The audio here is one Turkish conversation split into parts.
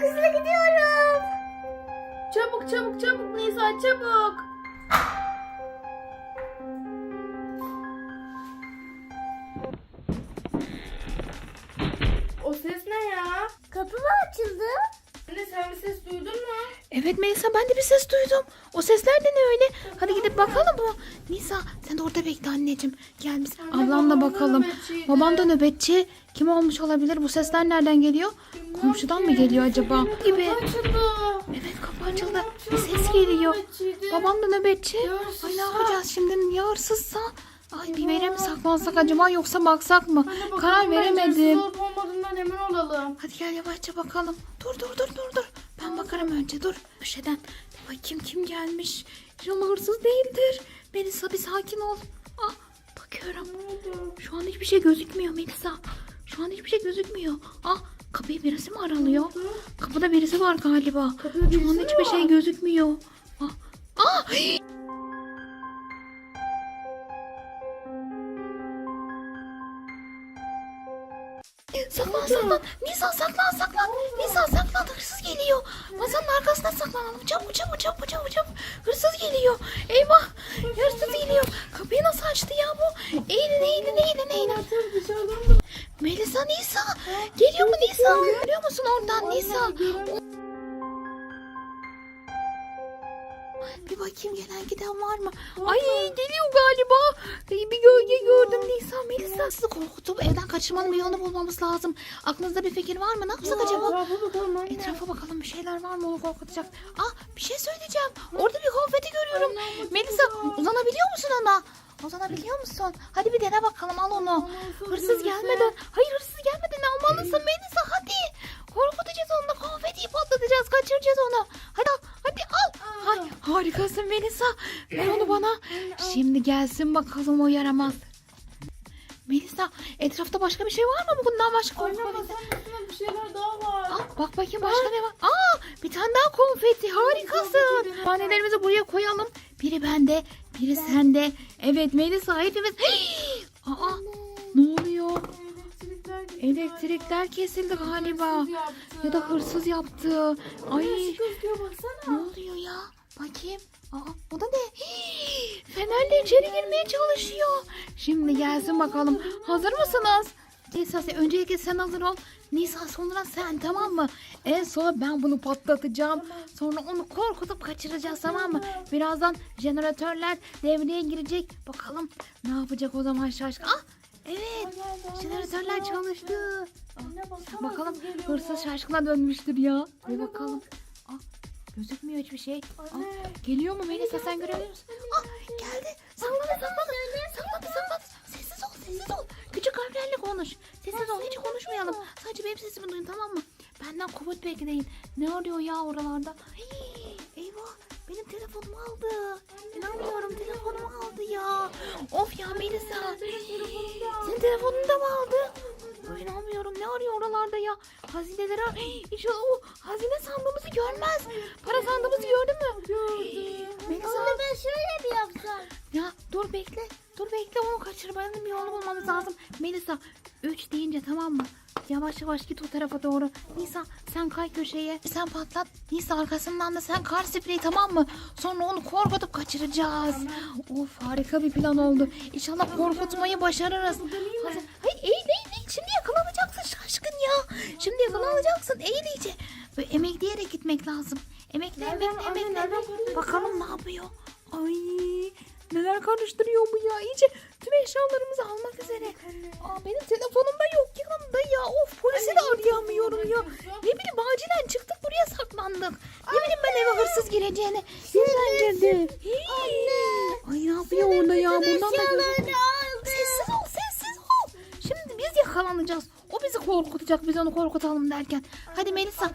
çok hızlı gidiyorum. Çabuk çabuk çabuk Nisa çabuk. O ses ne ya? Kapı mı açıldı? Anne sen bir ses duydun mu? Evet Melisa ben de bir ses duydum. O sesler de ne öyle? Hadi gidip bakalım mı? Nisa sen de orada bekle anneciğim. Gel biz Anne, ablamla babam da bakalım. nöbetçiydi. Babam da nöbetçi. Kim olmuş olabilir? Bu sesler nereden geliyor? Komşudan mı geliyor acaba? Gibi. Kapı açıldı. Evet kapı açıldı. Bir ses geliyor. nöbetçiydi. Babam da nöbetçi. Ya Ay ne hırsızsa? yapacağız şimdi? Ya hırsızsa? Ay bir yere mi saklansak acaba yoksa baksak mı? Anne, bakalım Karar bence veremedim. hırsız olup emin olalım. Hadi gel yavaşça bakalım. Dur dur dur dur dur. Ben bakarım önce dur. Köşeden. Bakayım kim gelmiş. İnşallah hırsız değildir. Melisa bir sakin ol. Ah bakıyorum. Şu an hiçbir şey gözükmüyor Melisa. Şu an hiçbir şey gözükmüyor. Ah kapıyı birisi mi aralıyor? Kapıda birisi var galiba. Kapıda Şu an hiçbir şey gözükmüyor. Ah. Ah! Saklan saklan. Nisa saklan saklan. Nisa saklan. Hırsız geliyor. Masanın arkasına saklanalım. Çabuk çabuk çabuk çabuk çabuk. Hırsız geliyor. Eyvah. Hırsız geliyor. Kapıyı nasıl açtı ya bu? Eğilin eğilin eğilin eğilin. Melisa Nisa. Geliyor mu Nisa? Görüyor musun oradan Nisa? Bir bakayım gelen giden var mı? Ay geliyor galiba. Ay, Bir gölge gördüm Sizi korkutup evden kaçırmanın bir yolunu bulmamız lazım. Aklınızda bir fikir var mı? Ne yapsak acaba? Etrafa bakalım anne. Etrafa bakalım bir şeyler var mı onu korkutacak. Ah bir şey söyleyeceğim. Orada bir konfeti görüyorum. Melisa uzanabiliyor musun ona? Uzanabiliyor musun? Hadi bir dene bakalım al onu. Hırsız gelmeden. Hayır hırsız gelmeden almalısın Melisa hadi. Korkutacağız onu. Konfetiyi patlatacağız. Kaçıracağız onu. Hadi al. Hadi al. Hay, harikasın Melisa. Ver onu bana. Şimdi gelsin bakalım o yaramaz. Melisa etrafta başka bir şey var mı bundan başka? Anne konfeti? masanın üstünde bir şeyler daha var. Aa, bak bakayım başka ne var? Aa, bir tane daha konfeti. Harikasın. Tanelerimizi buraya koyalım. Biri bende, biri sende. Evet Melisa hepimiz. Hii! Aa, ne oluyor? Elektrikler gitti. Elektrikler kesildi galiba. Hırsız yaptı. Ya da hırsız yaptı. Ay, Ay. gözüküyor ne oluyor ya? Bakayım. Aa, bu da ne? Hii! Fenerle içeri girmeye çalışıyor. Şimdi gelsin bakalım. Hazır mısınız? Sen, öncelikle sen hazır ol. Nisa sonra sen tamam mı? En son ben bunu patlatacağım. Sonra onu korkutup kaçıracağız tamam mı? Birazdan jeneratörler devreye girecek. Bakalım ne yapacak o zaman şaşkın. Ah evet jeneratörler çalıştı. Bakalım hırsız şaşkına dönmüştür ya. Bir bakalım. Ah, gözükmüyor hiçbir şey. Anne. geliyor mu Melisa sen görebiliyor musun? Ah, geldi. Sakladı sakladı. Sakladı sakladı. Sessiz ol sessiz ol. Küçük harflerle konuş. Sessiz ol hiç konuşmayalım. Sadece benim sesimi duyun tamam mı? Benden komut bekleyin. Ne arıyor ya oralarda? Hii, eyvah benim telefonumu aldı. İnanmıyorum telefonumu aldı ya. Of ya Melisa. Senin telefonunu oralarda ya? Hazineleri Hii, İnşallah o hazine sandığımızı görmez. Para sandığımızı gördün mü? Melisa. Anne ben şöyle bir yapsam. Ya dur bekle. Dur bekle onu kaçırmanın bir yolu bulmamız lazım. Melisa 3 deyince tamam mı? Yavaş yavaş git o tarafa doğru. Nisa sen kay köşeye. Sen patlat. Nisa arkasından da sen kar spreyi tamam mı? Sonra onu korkutup kaçıracağız. Of harika bir plan oldu. İnşallah korkutmayı başarırız. Hadi. Hayır eğil eğil eğil. Şimdi yakalanacaksın şaşkın ya. Şimdi yakalanacaksın. Eğil iyice. Böyle emekleyerek gitmek lazım. Emekle emekle anne, emekle. nereden? Bakalım ne yapıyor. Ay neler karıştırıyor bu ya. İyice tüm eşyalarımızı almak üzere. Aa, benim telefonum da yok yanımda ya. Of polisi de arayamıyorum ya. Ne bileyim acilen çıktık buraya saklandık. Ne bileyim ben eve hırsız gireceğini. Bizden girdi. Anne. Ay ne yapıyor orada ya? Bundan da Sessiz ol sessiz ol. Şimdi biz yakalanacağız. O bizi korkutacak biz onu korkutalım derken. Hadi Melisa.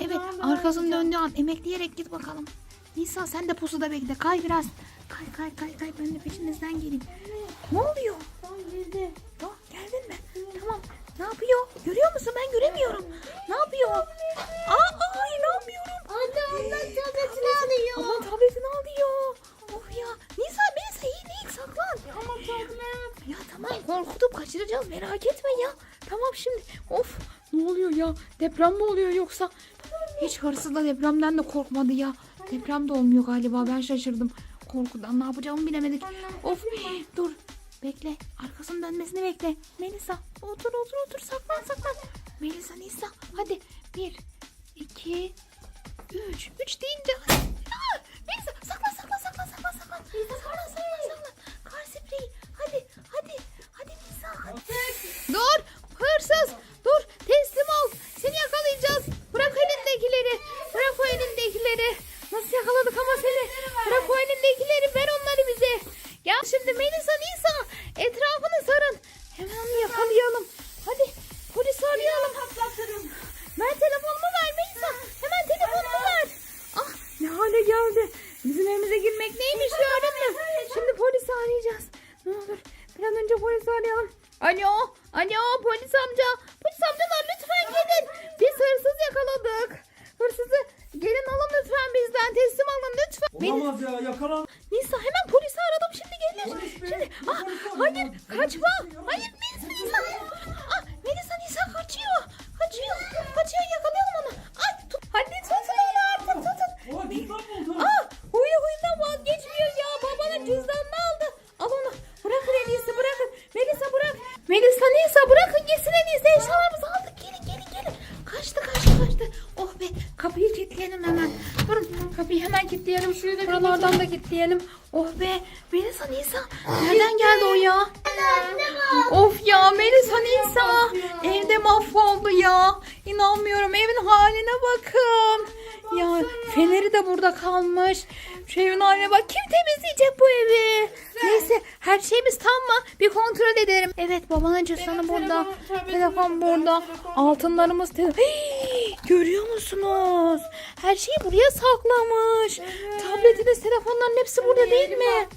Evet arkasını döndüğü an emekleyerek git bakalım. Nisa sen de pusuda bekle. Kay biraz. Kay kay kay kay ben de peşinizden geleyim. Ne oluyor? Tamam girdi. Oh, geldin mi? Tamam. Ne yapıyor? Görüyor musun? Ben göremiyorum. Ne yapıyor? Aa, aa inanmıyorum. Anne ondan tabletini alıyor. Aman tabletini alıyor. Of ya. Nisa Melisa iyi değil saklan. Ama tablet. Ya tamam korkutup kaçıracağız merak etme ya. Tamam şimdi. Of ne oluyor ya? Deprem mi oluyor yoksa? Hiç hırsız da depremden de korkmadı ya. Deprem de olmuyor galiba ben şaşırdım. Korkudan ne yapacağımı bilemedik. Of dur bekle arkasının dönmesini bekle. Melisa otur otur otur saklan saklan. Melisa Nisa hadi bir iki üç üç deyince Melisa saklan saklan saklan saklan saklan. Saklan saklan saklan. Kar spreyi hadi hadi hadi Melisa hadi. Dur hırsız dur teslim ol seni yakalayacağız bırak elindekileri bırak o elindekileri nasıl yakaladık ama seni bırak o elindekileri ver onları bize gel şimdi Melisa Nisa etrafını sarın hemen onu yakalayalım hadi polisi arayalım ver telefonumu ver Melisa hemen telefonumu ver ah ne geldi bizim evimize girmek neymiş gördün mü şimdi polisi arayacağız ne olur bir an önce polisi arayalım Alo, alo polis amca. Polis amcalar lütfen gelin. Biz hırsız yakaladık. Hırsızı gelin alın lütfen bizden. Teslim alın lütfen. Olamaz ya yakalan. Nisa hemen polisi aradım şimdi gelir. Polis bey, Şimdi ah polis hayır polis. kaçma. Hayır kapıyı hemen kilitleyelim. Buralardan da kilitleyelim. Oh be Melisa Nisa. Nereden geldi o ya? Of ya Melisa Nisa. Evde mahvoldu ya. İnanmıyorum evin haline bakın. Ya feneri de burada kalmış. Şu evin haline bak. Kim temizleyecek bu evi? Neyse her şeyimiz tam mı? Bir kontrol edelim. Evet babanın cüzdanı burada. telefon- burada, Altınlarımız te- Hii, Görüyor musunuz? Her şeyi buraya saklamış. Tabletiniz telefonların hepsi burada değil mi?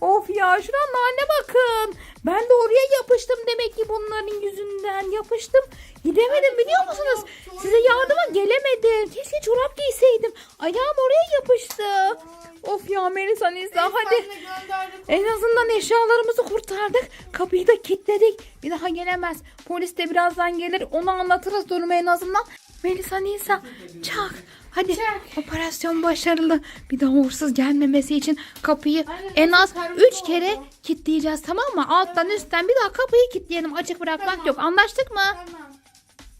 Of ya şuranın haline bakın. Ben de oraya yapıştım demek ki bunların yüzünden yapıştım. Gidemedim biliyor musunuz? Size yardıma gelemedim. Keşke çorap giyseydim. Ayağım oraya yapıştı. Of ya Melisa Nisa hadi. En azından eşyalarımızı kurtardık. Kapıyı da kilitledik. Bir daha gelemez. Polis de birazdan gelir. Onu anlatırız durumu en azından. Melisa Nisa çak. Hadi operasyon başarılı. Bir daha uğursuz gelmemesi için kapıyı Aynen, en az karımız 3 kere oldu. kilitleyeceğiz tamam mı? Alttan üstten bir daha kapıyı kilitleyelim. Açık bırakmak Tamam. yok. Anlaştık mı? Tamam.